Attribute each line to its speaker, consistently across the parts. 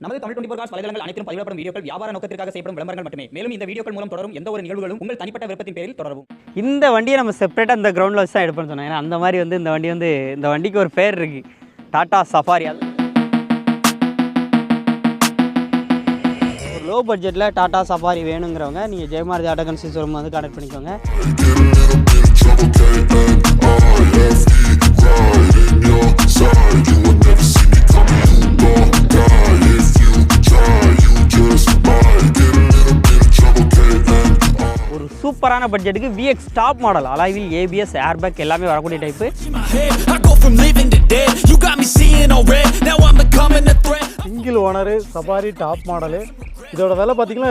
Speaker 1: நமது Tamil twenty four cos வலைதளங்கள் அனைத்தும் பதிவிடப்படும் வீடியோக்கள் வியாபார நோக்கத்திற்காக செய்யப்படும் விளம்பரங்கள் மட்டுமே. மேலும் இந்த வீடியோக்கள் மூலம் தொடரும் எந்த ஒரு நிகழ்வுகளும் உங்கள் தனிப்பட்ட விருப்பத்தின் பேரில் தொடரும்
Speaker 2: இந்த வண்டியை நம்ம செப்பரேட்டாக இந்த கிரவுண்டில் வச்சு தான் எடுப்போம்னு சொன்னோம் ஏன்னா அந்த மாதிரி வந்து இந்த வண்டி வந்து இந்த வண்டிக்கு ஒரு பேர் இருக்கு. டாடா சஃபாரி அது. ஒரு லோ பட்ஜெட்டில் டாடா சஃபாரி வேணுங்கிறவங்க நீங்கள் ஜெயமாரதி ஆட்டோ கன்சி வந்து கான்டாக்ட் பண்ணிக்கோங்க. சூப்பரான பட்ஜெட்டுக்கு விஎக்ஸ் டாப் மாடல் அலாய்வில் ஏபிஎஸ் ஏர்பேக் எல்லாமே வரக்கூடிய type.
Speaker 3: Single owner Safari top model இதோட விலை பார்த்தீங்கன்னா.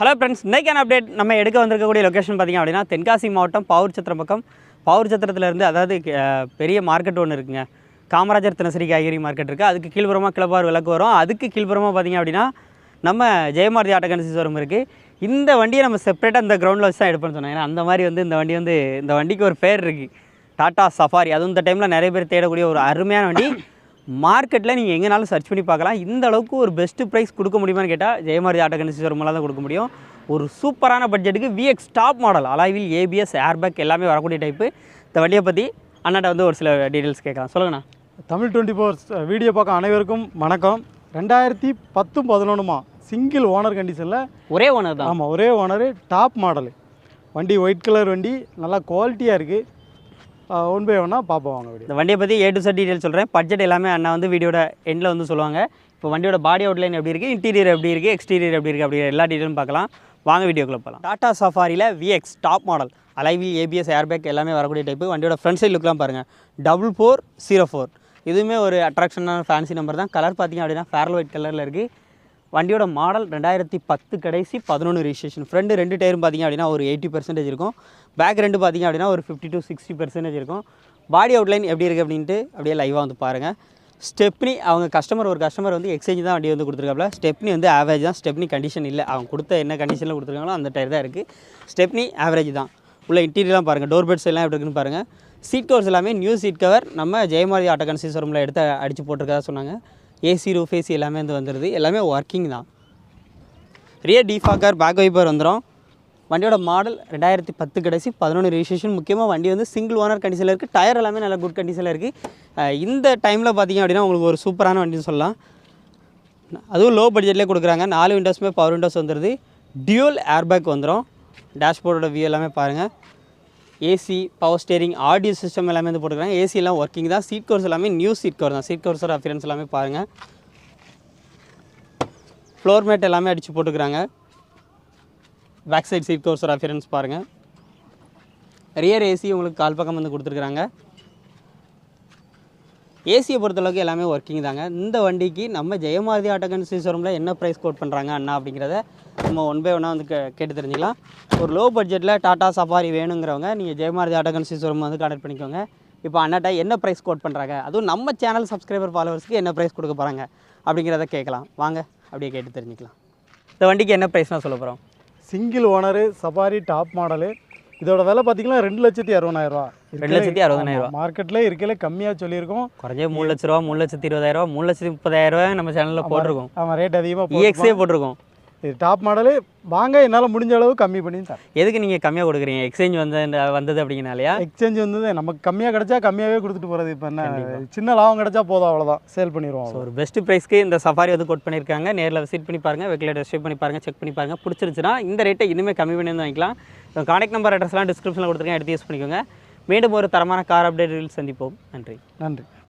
Speaker 2: ஹலோ ஃப்ரெண்ட்ஸ் இன்றைக்கான அப்டேட் நம்ம எடுக்க வந்திருக்கக்கூடிய லொக்கேஷன் பார்த்திங்க அப்படின்னா தென்காசி மாவட்டம் பாவூர் சத்திரம் பக்கம் பாவூர் சத்திரத்துலேருந்து அதாவது பெரிய மார்க்கெட் ஒன்று இருக்குங்க காமராஜர் தினசரி காய்கறி மார்க்கெட் இருக்குது அதுக்கு கீழ்புறமாக கிளப்பார் விளக்கு வரும். அதுக்கு கீழ்புறமாக பார்த்திங்க அப்படின்னா நம்ம ஜெயமாரதி ஆட்டோ கன்சி ஷோரூம் இருக்குது இந்த வண்டியை நம்ம செப்பரேட்டாக இந்த கிரவுண்டில் வச்சு தான் எடுப்போம்னு சொன்னாங்க. ஏன்னா அந்த மாதிரி வந்து இந்த வண்டி வந்து இந்த வண்டிக்கு ஒரு பேர் இருக்குது டாட்டா சஃபாரி அதுவும் இந்த டைமில் நிறைய பேர் தேடக்கூடிய ஒரு அருமையான வண்டி. மார்க்கெட்டில் நீங்கள் எங்கேனாலும் சர்ச் பண்ணி பார்க்கலாம். இந்த அளவுக்கு ஒரு பெஸ்ட்டு ப்ரைஸ் கொடுக்க முடியுமான்னு கேட்டால் ஜெயமாரதி ஆட்டோ கன்சி ஷோரூமில் தான் கொடுக்க முடியும். ஒரு சூப்பரான பட்ஜெட்டுக்கு VX top model அலாவில் ABS airbag எல்லாமே வரக்கூடிய டைப்பு இந்த வண்டியை பற்றி அண்ணாட்ட வந்து ஒரு சில டீட்டெயில்ஸ் கேட்கலாம். சொல்லுங்கண்ணா.
Speaker 3: தமிழ் டுவெண்ட்டி ஃபோர் வீடியோ பார்க்க அனைவருக்கும் வணக்கம். ரெண்டாயிரத்தி பத்தும் பதினொன்றுமா சிங்கிள் ஓனர் கண்டிஷனில்
Speaker 2: ஒரே ஓனர் தான்.
Speaker 3: ஆமாம் ஒரே ஓனரு டாப் மாடலு வண்டி ஒயிட் கலர் வண்டி நல்லா குவாலிட்டியாக இருக்குது ஒன் பை ஒன்னாக பார்ப்போம் வாங்க
Speaker 2: இந்த வண்டியை பற்றி ஏ டு செட் டீட்டெயில் சொல்கிறேன் பட்ஜெட் எல்லாமே அண்ணா வந்து வீடியோட எண்டில் வந்து சொல்லுவாங்க. இப்போ வண்டியோட பாடி அவுட்லைன் எப்படி இருக்குது இன்டீரியர் எப்படி இருக்குது எக்ஸ்டீரியர் எப்படி இருக்குது அப்படிங்கிற எல்லா டீட்டெயிலும் பார்க்கலாம். வாங்க வீடியோக்குள்ள போகலாம் டாடா சஃபாரியில் விஎக்ஸ் டாப் மாடல் அலைவில் ஏபிஎஸ் ஏர்பேக் எல்லாமே வரக்கூடிய டைப்பு வண்டியோட ஃப்ரண்ட் சைட் லுக்லாம் பாருங்கள் டபுள் ஃபோர் ஜீரோ ஃபோர் இதுவுமே ஒரு அட்ராக்ஷனான ஃபேன்சி நம்பர் தான். கலர் பார்த்தீங்க அப்படின்னா ஃபேரல் ஒயிட் கலரில் இருக்குது வண்டியோட மாடல் ரெண்டாயிரத்தி பத்து கடைசி பதினொன்று ரிஜிஸ்ட்ரேஷன் ஃப்ரெண்டு ரெண்டு டயரும் பார்த்தீங்க அப்படின்னா ஒரு எயிட்டி பர்சன்டேஜ் இருக்கும். பேக் ரெண்டு பார்த்தீங்க அப்படின்னா ஒரு ஃபிஃப்டி டு சிக்ஸ்டி பர்சன்டேஜ் இருக்கும். பாடி அவுட்லைன் எப்படி இருக்குது அப்படின்ட்டு அப்படியே லைவாக வந்து பாருங்கள் ஸ்டெப்னி அவங்க கஸ்டமர் ஒரு கஸ்டமர் வந்து எக்ஸ்சேஞ்ச் தான் வண்டி வந்து கொடுத்துருக்காப்புல. ஸ்டெப்னி வந்து ஆவரேஜ் தான். ஸ்டெப்னி கண்டிஷன் இல்லை. அவங்க கொடுத்த என்ன கண்டிஷனில் கொடுத்துருக்காங்களோ அந்த டயர் தான் இருக்குது ஸ்டெப்னி ஆவரேஜ் தான். உள்ள இன்டீரியர்லாம் பாருங்கள் டோர் பெட்ஸ் எல்லாம் எப்படி இருக்குன்னு பாருங்கள் சீட் கவர்ஸ் எல்லாமே நியூ சீட் கவர் நம்ம ஜெயமாரி ஆட்டோ கன்சி ஷோரூமில் எடுத்து அடித்து போட்டிருக்கதா சொன்னாங்க. ஏசி ரூஃப் ஏசி எல்லாமே வந்து வந்துடுது எல்லாமே ஒர்க்கிங் தான். ரியர் டிஃபாக்கர் பேக் வைப்பர் வந்துடும் வண்டியோட மாடல் ரெண்டாயிரத்தி பத்து கடைசி பதினொன்று ரிஜிஸ்ட்ரேஷன் முக்கியமாக வண்டி வந்து சிங்கிள் ஓனர் கண்டிஷனில் இருக்குது டயர் எல்லாமே நல்ல குட் கண்டிஷனில் இருக்குது இந்த டைமில் பார்த்தீங்க அப்படின்னா உங்களுக்கு ஒரு சூப்பரான வண்டின்னு சொல்லலாம். அதுவும் லோ பட்ஜெட்லேயே கொடுக்குறாங்க. நாலு விண்டோஸுமே பவர் விண்டோஸ் வந்துடுது டியூல் ஏர்பேக் வந்துடும் டேஷ்போர்டோட வியூ எல்லாமே பாருங்கள் AC power steering audio system எல்லாமே வந்து போட்டுக்கிறாங்க ஏசி எல்லாம் ஒர்க்கிங் தான். சீட் கவர்ஸ் எல்லாமே நியூ சீட் கவர் தான். சீட் கவர்ஸோட அஃபியரன்ஸ் எல்லாமே பாருங்கள் ஃப்ளோர் மேட் எல்லாமே அடித்து போட்டுக்கிறாங்க பேக் சைட் சீட் கவர்ஸோட அஃபியரன்ஸ் பாருங்கள் ரியர் ஏசி உங்களுக்கு கால் பக்கம் வந்து கொடுத்துருக்குறாங்க ஏசியை பொறுத்தளவுக்கு எல்லாமே ஒர்க்கிங் தாங்க. இந்த வண்டிக்கு நம்ம ஜெயமாரதி ஆட்டோகன் ஷோரூமில் என்ன ப்ரைஸ் கோட் பண்ணுறாங்க அண்ணா அப்படிங்கிறத நம்ம ஒன் பை ஒன்னாக வந்து கே- கேட்டு தெரிஞ்சுக்கலாம். ஒரு லோ பட்ஜெட்டில் டாடா சஃபாரி வேணுங்கிறவங்க நீங்கள் ஜெயமாரதி ஆட்டோகன் ஷோரூம் வந்து கான்டாக்ட் பண்ணிக்கோங்க. இப்போ அண்ணாட்ட என்ன ப்ரைஸ் கோட் பண்ணுறாங்க அதுவும் நம்ம சேனல் சப்ஸ்கிரைபர் ஃபாலோவர்ஸ்க்கு என்ன ப்ரைஸ் கொடுக்க போகிறாங்க அப்படிங்கிறத கேட்கலாம். வாங்க அப்படியே கேட்டு தெரிஞ்சுக்கலாம். இந்த வண்டிக்கு என்ன ப்ரைஸ்னால் சொல்ல போகிறோம்
Speaker 3: single owner Safari top model இதோட விலை பார்த்தீங்கன்னா ரெண்டு லட்சத்தி அறுபதாயிரரூவா
Speaker 2: ரெண்டு லட்சத்தி அறுபதாயிரம். ரூபா
Speaker 3: மார்க்கெட்டில் இருக்கையில கம்மியாக சொல்லியிருக்கோம்.
Speaker 2: குறைஞ்ச மூணு லட்ச ரூபா மூணு லட்சத்தி இருபதாயிரம் ரூபா மூணு லட்சத்தி முப்பதாயிரம் ரூபாய் நம்ம சேனலில் போட்டிருக்கோம்.
Speaker 3: ஆமாம் ரேட் அதிகமாக
Speaker 2: இஎக்ஸே போட்டிருக்கோம்.
Speaker 3: இது டாப் மாடலு வாங்க என்னால் முடிஞ்ச அளவு கம்மி பண்ணி தரேன்.
Speaker 2: எதுக்கு நீங்கள் கம்மியாக கொடுக்குறீங்க? எக்ஸ்சேஞ்ச் வந்து வந்தது அப்படிங்கனாலயா
Speaker 3: எக்ஸ்சேஞ்ச் வந்து நமக்கு கம்மியாக கிடைச்சா கம்மியாகவே கொடுத்துட்டு போகிறது இப்போ என்ன? சின்ன லாபம் கிடைச்சா போதும் அவ்வளோதான் சேல் பண்ணிடுவோம்
Speaker 2: ஒரு பெஸ்ட் ப்ரைஸ்க்கு இந்த சஃபாரி வந்து கோட் பண்ணியிருக்காங்க. நேரில் விசிட் பண்ணி பாருங்கள் வெக்கிலேட் ரெஸ்ட் பண்ணி பாருங்கள் செக் பண்ணி பாருங்கள் பிடிச்சிருந்துச்சுன்னா இந்த ரேட்டை இனிமேல் கம்மி பண்ணி வந்து வாங்கிக்கலாம் கான்டாக்ட் நம்பர் அட்ரஸ்லாம் டிஸ்கிரிப்ஷனில் கொடுத்துருக்கேன். எடுத்து யூஸ் பண்ணிக்கோங்க. மீண்டும் ஒரு தரமான கார் அப்டேட்டில் சந்திப்போம். நன்றி.
Speaker 3: நன்றி.